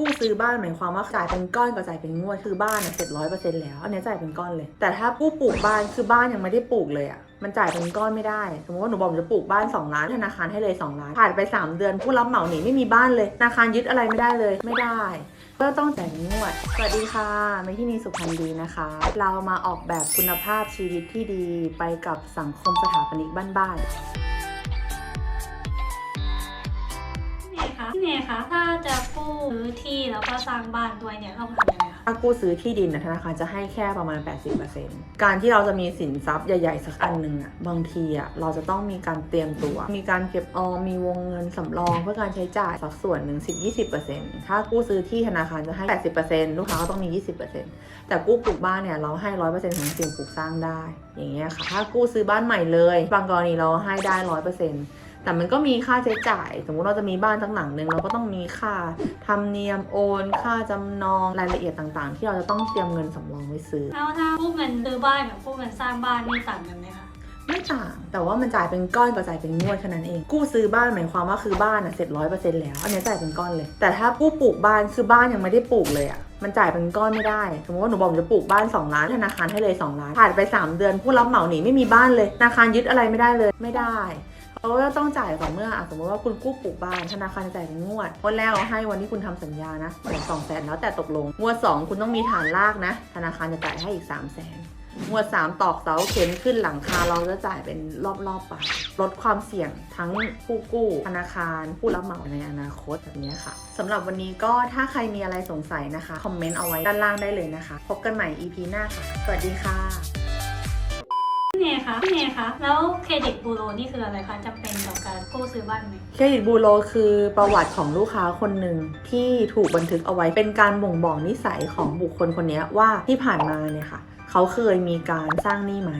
กู้ซื้อบ้านหมายความว่าจ่ายเป็นก้อนกับจ่ายเป็นงวดคือบ้านเสร็จร้อยเปอร์เซ็นต์แล้วอันนี้จ่ายเป็นก้อนเลย แต่ถ้ากู้ปลูกบ้านคือบ้านยังไม่ได้ปลูกเลยอะมันจ่ายเป็นก้อนไม่ได้ สมมติว่าหนูบอกจะปลูกบ้าน 2 ล้านธนาคารให้เลย 2 ล้าน ผ่านไป 3 เดือนผู้รับเหมาหนีไม่มีบ้านเลยธนาคารยึดอะไรไม่ได้เลยไม่ได้ ก็ต้องจ่ายงวด สวัสดีค่ะไม่ที่นี่สุพรรณดีนะคะ เรามาออกแบบคุณภาพชีวิตที่ดีไปกับสังคมสถาปนิกบ้านๆพี่เนยคะพี่เนยคะ ถ้าจะ ที่แล้วก็สร้างบ้านด้วยเนี่ยต้องทำยังไงคะถ้ากู้ซื้อที่ดินนะธนาคารจะให้แค่ประมาณ 80%การที่เราจะมีสินทรัพย์ใหญ่ ๆ สักอันหนึ่งอะบางทีอะเราจะต้องมีการเตรียมตัว มีการเก็บออม มีวงเงินสำรอง เพื่อการใช้จ่ายสักส่วนหนึ่ง10-20%ถ้ากู้ซื้อที่ธนาคารจะให้ 80%ลูกค้าก็ต้องมี 20%แต่กู้ปลูกบ้านเนี่ยเราให้ 100%ของสิ่งปลูกสร้างได้ อย่างเงี้ยค่ะ ถ้ากู้ซื้อบ้านใหม่เลย บางกรณีเราให้ได้ 100% แต่มันก็มีค่าใช้จ่าย สมมุติเราจะมีบ้านตั้งหลังหนึ่งเราก็ต้องมีค่าธรรมเนียมโอน ค่าจำนองรายละเอียดต่างๆ ที่เราจะต้องเตรียมเงินสำรองไว้ซื้อ แล้วถ้ากู้เงินซื้อบ้านกับกู้เงินสร้างบ้านนี่ต่างกันไหมคะ ไม่ต่าง แต่ว่ามันจ่ายเป็นก้อนกับจ่ายเป็นงวดแค่นั้นเอง กู้ซื้อบ้านหมายความว่าคือบ้านอะเสร็จร้อยเปอร์เซ็นต์แล้ว อันนี้จ่ายเป็นก้อนเลย แต่ถ้ากู้ปลูกบ้านคือบ้านยังไม่ได้ปลูกเลยอะมันจ่ายเป็นก้อนไม่ได้ สมมติว่าหนูบอกหนูจะปลูกบ้าน 2 ล้าน ธนาคารให้เลย 2 ล้าน ผ่านไป 3 เดือนผู้รับเหมาหนีไม่มีบ้านเลย ธนาคารยึดอะไรไม่ได้เลย ไม่ได้ เขาก็ต้องจ่ายก่อนเมื่ออสมมติว่าคุณกู้ปลูกบ้านธนาคารจะจ่ายเป็นงวดงวดแรกเราให้วันที่คุณทำสัญญานะแต่สองแสนแล้วแต่ตกลง งวด 2 คุณต้องมีฐานรากนะ ธนาคารจะจ่ายให้อีก3 0 0แสนงวด 3 ตอกเสาเข็มขึ้นหลังคาเราจะจ่ายเป็นรอบๆไปลดความเสี่ยงทั้งผู้กู้ธนาคาร ผู้รับเหมาในอนาคตแบบนี้ค่ะสำหรับวันนี้ก็ถ้าใครมีอะไรสงสัยนะคะ คอมเมนต์เอาไว้ด้านล่างได้เลยนะคะ พบกันใหม่ EP หน้าค่ะ สวัสดีค่ะ พี่เนยคะพี่เนยคะแล้วเครดิตบูโรนี่คืออะไรคะจำเป็นต่อการกู้ซื้อบ้านไหมเครดิตบูโรคือประวัติของลูกค้าคนหนึ่งที่ถูกบันทึกเอาไว้เป็นการบ่งบอกนิสัยของบุคคลคนนี้ว่าที่ผ่านมาเนี่ยค่ะ เขาเคยมีการสร้างหนี้ไหม